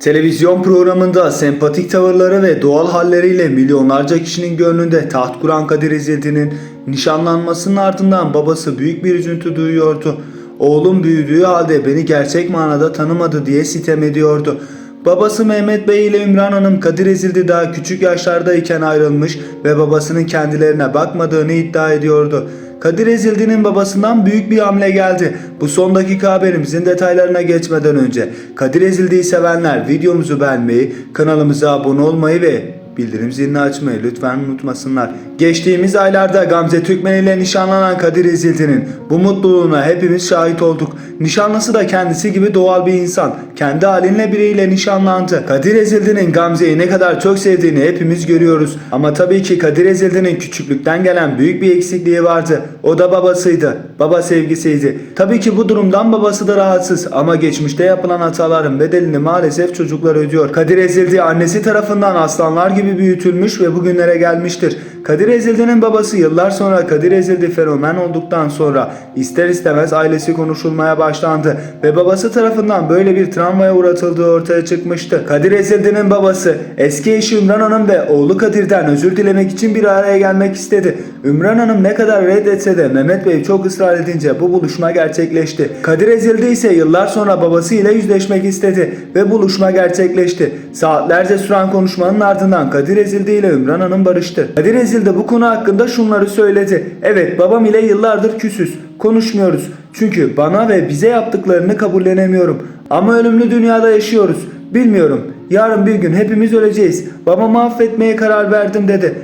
Televizyon programında sempatik tavırları ve doğal halleriyle milyonlarca kişinin gönlünde taht kuran Kadir İzzeti'nin nişanlanmasının ardından babası büyük bir üzüntü duyuyordu. Oğlum büyüdüğü halde beni gerçek manada tanımadı diye sitem ediyordu. Babası Mehmet Bey ile Ümran Hanım Kadir Ezildi daha küçük yaşlardayken ayrılmış ve babasının kendilerine bakmadığını iddia ediyordu. Kadir Ezildi'nin babasından büyük bir hamle geldi. Bu son dakika haberimizin detaylarına geçmeden önce Kadir Ezildi'yi sevenler videomuzu beğenmeyi, kanalımıza abone olmayı ve bildirim zilini açmayı lütfen unutmasınlar. Geçtiğimiz aylarda Gamze Türkmen ile nişanlanan Kadir Ezildi'nin bu mutluluğuna hepimiz şahit olduk. Nişanlısı da kendisi gibi doğal bir insan. Kendi halinle biriyle nişanlandı. Kadir Ezildi'nin Gamze'yi ne kadar çok sevdiğini hepimiz görüyoruz. Ama tabii ki Kadir Ezildi'nin küçüklükten gelen büyük bir eksikliği vardı. O da babasıydı. Baba sevgisiydi. Tabii ki bu durumdan babası da rahatsız ama geçmişte yapılan hataların bedelini maalesef çocuklar ödüyor. Kadir Ezildi annesi tarafından aslanlar gibi büyütülmüş ve bugünlere gelmiştir. Kadir Ezildi'nin babası yıllar sonra Kadir Ezildi fenomen olduktan sonra ister istemez ailesi konuşulmaya başlandı ve babası tarafından böyle bir travmaya uğratıldığı ortaya çıkmıştı. Kadir Ezildi'nin babası eski eşi Ümran Hanım ve oğlu Kadir'den özür dilemek için bir araya gelmek istedi. Ümran Hanım ne kadar reddetse de Mehmet Bey çok ısrar edince bu buluşma gerçekleşti. Kadir Ezildi ise yıllar sonra babasıyla yüzleşmek istedi ve buluşma gerçekleşti. Saatlerce süren konuşmanın ardından Kadir Ezildi ile Ümran Hanım barıştı. Kadir Ezildi bu konu hakkında şunları söyledi. Evet babam ile yıllardır küsüz. Konuşmuyoruz. Çünkü bana ve bize yaptıklarını kabullenemiyorum. Ama ölümlü dünyada yaşıyoruz. Bilmiyorum. Yarın bir gün hepimiz öleceğiz. Babamı affetmeye karar verdim dedi.